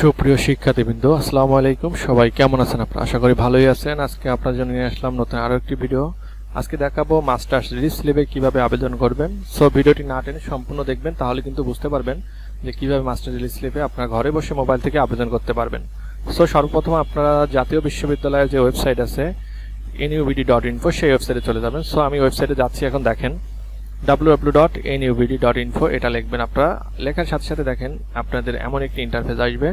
সুপ্রিয় শিক্ষার্থীবৃন্দ, আসসালামু আলাইকুম। সবাই কেমন আছেন আপনারা? আশা করি ভালোই আছেন। আজকে আপনার জন্য নিয়ে আসলাম নতুন আরও একটি ভিডিও আজকে দেখাবো মাস্টার্স রিস্লেবে কীভাবে আবেদন করবেন। সো ভিডিওটি না টেনে সম্পূর্ণ দেখবেন, তাহলে কিন্তু বুঝতে পারবেন যে কীভাবে মাস্টার্স রিস্লেবে আপনার ঘরে বসে মোবাইল থেকে আবেদন করতে পারবেন। সো সর্বপ্রথম আপনারা জাতীয় বিশ্ববিদ্যালয়ের যে ওয়েবসাইট আছে এনইউবিডি ডট ইনফো সেই ওয়েবসাইটে চলে যাবেন। সো আমি ওয়েবসাইটে যাচ্ছি, এখন দেখেন। www.nubd.info এটা লিখবেন আপনারা। লেখার সাথে সাথে দেখেন আপনাদের এমন একটি ইন্টারফেস আসবে।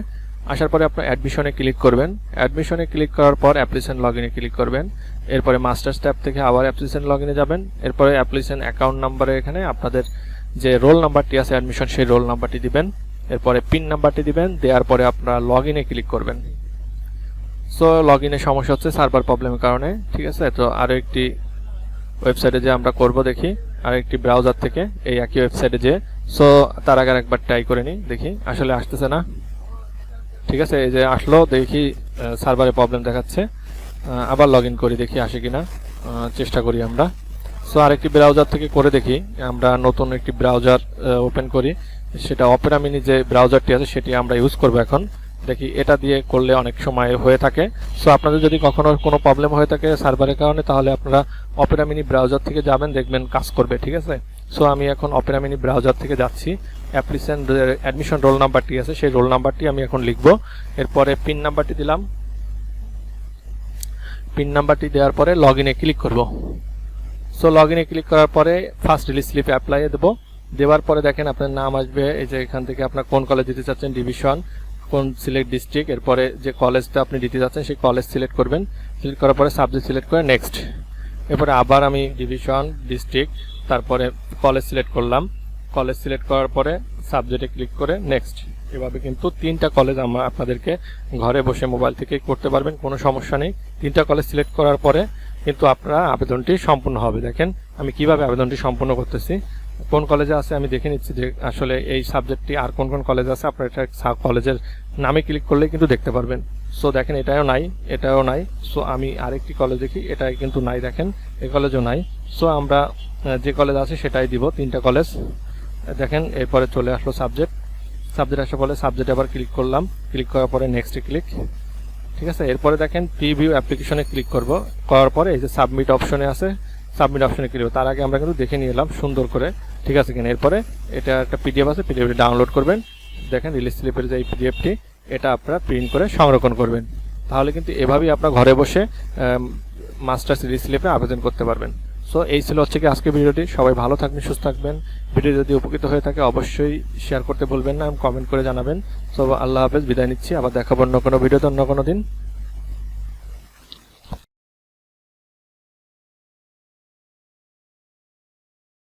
আসার পরে আপনার অ্যাডমিশনে ক্লিক করবেন। অ্যাডমিশনে ক্লিক করার পর অ্যাপ্লিকেশন লগ ইনে ক্লিক করবেন। এরপরে মাস্টার্স ট্যাব থেকে আবার অ্যাপ্লিকেশন লগ ইনে যাবেন। এরপরে অ্যাপ্লিকেশন অ্যাকাউন্ট নাম্বারে এখানে আপনাদের যে রোল নাম্বারটি আছে অ্যাডমিশন সেই রোল নাম্বারটি দিবেন। এরপরে পিন নাম্বারটি দিবেন। দেওয়ার পরে আপনারা লগ ইনে ক্লিক করবেন। সো লগ ইনে সমস্যা হচ্ছে সার্ভার প্রবলেমের কারণে। ঠিক আছে? তো আরও একটি ওয়েবসাইটে যে আমরা করব দেখি। আর একটি ব্রাউজার থেকে এই একই ওয়েবসাইটে যে সো তার আগে একবার ট্রাই করে নিই, দেখি। আসলে আসতেছে না। ঠিক আছে, এই যে আসলো, দেখি সার্ভারে প্রবলেম দেখাচ্ছে। আবার লগ করি, দেখি আসে কিনা। চেষ্টা করি আমরা। সো আরেকটি ব্রাউজার থেকে করে দেখি। আমরা নতুন একটি ব্রাউজার ওপেন করি। সেটা অপেরামিনি যে ব্রাউজারটি আছে, সেটি আমরা ইউজ করব এখন। দেখি এটা দিয়ে করলে অনেক সময় হয়ে থাকে। সো আপনাদের যদি কখনো কোনো প্রবলেম হয়ে থাকে সার্ভারের কারণে, তাহলে আপনারা অপেরা মিনি ব্রাউজার থেকে যাবেন, দেখবেন কাজ করবে, ঠিক আছে? সো আমি এখন অপেরা মিনি ব্রাউজার থেকে যাচ্ছি। অ্যাপ্লিকেশন অ্যাডমিশন রোল নাম্বারটি আছে, সেই রোল নাম্বারটি আমি এখন লিখব। এরপরে পিন নাম্বারটি দিলাম। পিন নাম্বারটি দেওয়ার পরে লগ ইনে ক্লিক করব। সো লগ ইনে ক্লিক করার পরে ফার্স্ট রিলিজ স্লিপ অ্যাপ্লাই দেবো। দেওয়ার পরে দেখেন আপনার নাম আসবে, এই যে এখান থেকে আপনার কোন কলেজ দিতে চাচ্ছেন ডিভিশন কোন সিলেক্ট ডিস্ট্রিক্ট এরপরে যে কলেজটা আপনি দিতে যাচ্ছেন, সেই কলেজ সিলেক্ট করবেন। সিলেক্ট করার পরে সাবজেক্ট সিলেক্ট করে নেক্সট এরপরে আবার আমি ডিভিশন ডিস্ট্রিক্ট তারপরে কলেজ সিলেক্ট করলাম। কলেজ সিলেক্ট করার পরে সাবজেক্টে ক্লিক করে নেক্সট এভাবে কিন্তু তিনটা কলেজ আমরা আপনাদেরকে ঘরে বসে মোবাইল থেকে করতে পারবেন, কোনো সমস্যা নেই। তিনটা কলেজ সিলেক্ট করার পরে কিন্তু আপনারা আবেদনটি সম্পূর্ণ হবে। দেখেন, আমি কীভাবে আবেদনটি সম্পূর্ণ করতেছি। কোন কলেজে আছে আমি দেখে নিচ্ছি যে আসলে এই সাবজেক্টটি আর কোন কোন কলেজ আছে। আপনার এটা কলেজের নামে ক্লিক করলে কিন্তু দেখতে পারবেন। সো দেখেন এটাও নাই এটাও নাই। সো আমি আরেকটি কলেজ দেখি এটাই কিন্তু নাই দেখেন এই কলেজও নাই। সো আমরা যে কলেজ আছে সেটাই দিব, তিনটা কলেজ। দেখেন, এরপরে চলে আসলো সাবজেক্ট। সাবজেক্ট আসার পরে সাবজেক্ট আবার ক্লিক করলাম। ক্লিক করার পরে নেক্সটে ক্লিক। ঠিক আছে? এরপরে দেখেন, প্রিভিউ অ্যাপ্লিকেশনে ক্লিক করব। করার পরে এই যে সাবমিট অপশনে আছে সাবমিট অপশনে ক্লিক তার আগে আমরা কিন্তু দেখে নিয়ে এলাম সুন্দর করে। ঠিক আছে কিনা? এরপরে এটা একটা পিডিএফ আছে পিডিএফটি ডাউনলোড করবেন। দেখেন রিলিজ স্লিপের যে এই পিডিএফটি এটা আপনারা প্রিন্ট করে সংরক্ষণ করবেন। তাহলে কিন্তু এভাবেই আপনার ঘরে বসে মাস্টার্স রিলিজ স্লিপে আবেদন করতে পারবেন। সো এই ছিল হচ্ছে কি আজকে ভিডিওটি সবাই ভালো থাকবেন, সুস্থ থাকবেন। ভিডিও যদি উপকৃত হয়ে থাকে, অবশ্যই শেয়ার করতে ভুলবেন না কমেন্ট করে জানাবেন। সো আল্লাহ হাফেজ, বিদায় নিচ্ছি। আবার দেখাবো অন্য কোনো ভিডিওতে অন্য কোনো দিন।